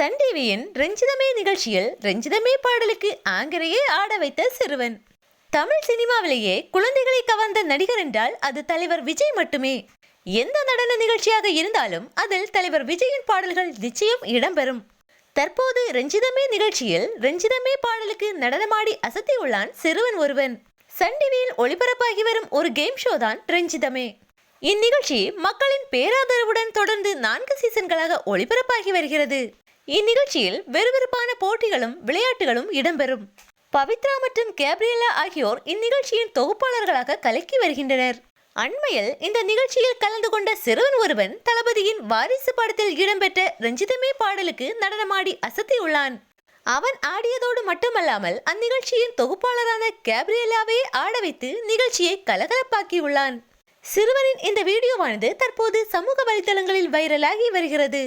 Sun டிவியின் ரஞ்சிதமே நிகழ்ச்சியில் ரஞ்சிதமே பாடலுக்கு ஆங்கரையே ஆட வைத்த சிறுவன். தமிழ் சினிமாவிலேயே குழந்தைகளை கவர்ந்த நடிகர் என்றால் அது தலைவர் விஜய் மட்டுமே. எந்த நடன நிகழ்ச்சியாக இருந்தாலும் அதில் தலைவர் விஜயின் பாடல்கள் நிச்சயம் இடம்பெறும். தற்போது ரஞ்சிதமே நிகழ்ச்சியில் ரஞ்சிதமே பாடலுக்கு நடனமாடி அசத்தியுள்ளான் சிறுவன் ஒருவன். சன் டிவியில் ஒளிபரப்பாகி வரும் ஒரு கேம் ஷோ தான் ரஞ்சிதமே. இந்நிகழ்ச்சி மக்களின் பேராதரவுடன் தொடர்ந்து நான்கு சீசன்களாக ஒளிபரப்பாகி வருகிறது. இந்நிகழ்ச்சியில் விறுவிறுப்பான போட்டிகளும் விளையாட்டுகளும் இடம்பெறும். பவித்ரா மற்றும் கேப்ரியலா ஆகியோர் இந்நிகழ்ச்சியின் தொகுப்பாளர்களாக கலக்கி வருகின்றனர். அண்மையில் இந்த நிகழ்ச்சியில் கலந்து கொண்ட சிறுவன் ஒருவன் தளபதியின் வாரிசு படத்தில் இடம்பெற்ற ரஞ்சிதமே பாடலுக்கு நடனமாடி அசத்தியுள்ளான். அவன் ஆடியதோடு மட்டுமல்லாமல் அந்நிகழ்ச்சியின் தொகுப்பாளரான கேப்ரியலாவே ஆட வைத்து நிகழ்ச்சியை கலகலப்பாக்கியுள்ளான். சிறுவனின் இந்த வீடியோவானது தற்போது சமூக வலைதளங்களில் வைரலாகி வருகிறது.